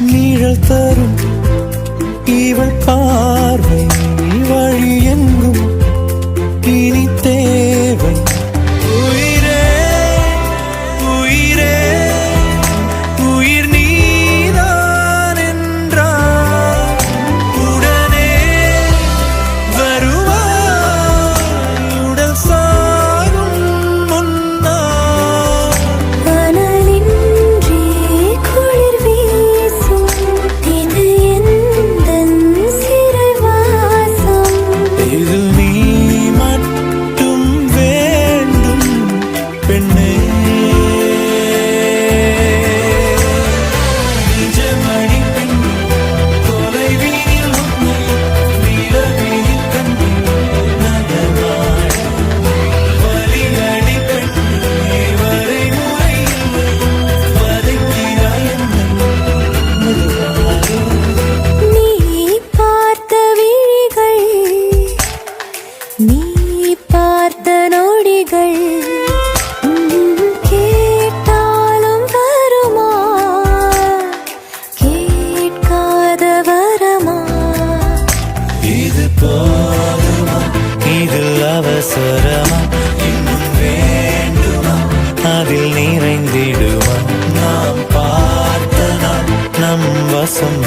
நிழல் தரும் இவள் பார்வை. Me. அவசரமா? இன்னும் வேண்டுமா? அதில் நிறைந்திடுமா? நாம் பார்த்த நம் வசம்